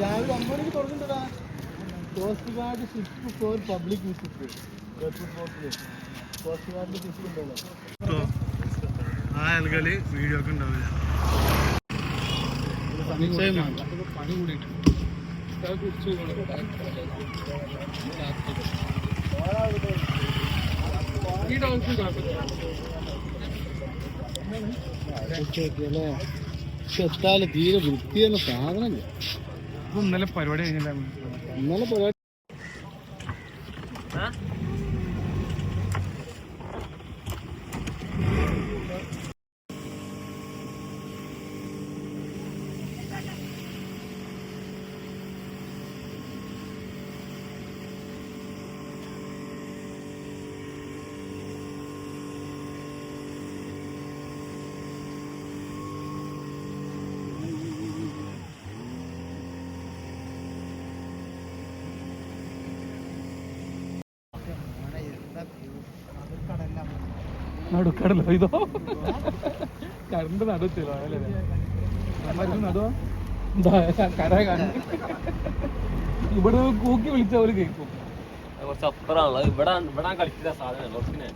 രാവിലെ ഒമ്പത് തുടങ്ങണ്ടടാ coast guard ship for public visit coast ഗാർഡിന്റെ ship ഉണ്ടല്ലോ ആ ആളുകൾ വീഡിയോ ഒക്കെ ഉണ്ടാവില്ല പണി കൂടിയിട്ടുണ്ട് ഈ ഡോൾഫിൻ കുഴപ്പമില്ല എത്താൽ തീരെ വൃത്തിയെന്ന സാധനമില്ല. ഇന്നലെ പരിപാടി കഴിഞ്ഞില്ല. ഇന്നലെ പരിപാടി നടുക്കടല്ലോ ഇതോ? കറണ്ട് നടുത്തില്ലോ അല്ലേ? നടുവാ? കര ഇവിടെ കൂക്കി വിളിച്ച അവർ കേൾക്കും. കുറച്ച് അപ്പുറമാണല്ലോ ഇവിടെ ഇവിടെ കളിക്കുന്ന സാധനം കുറച്ചിനെ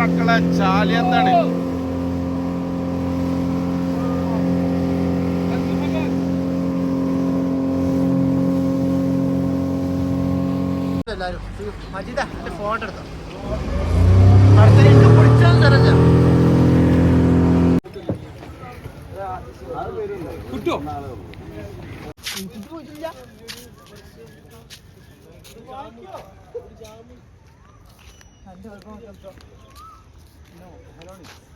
മക്കളെ ചാലിയത്താണ്. എല്ലാവരും മജീദ ഫോട്ടോ ধরবো ধরবো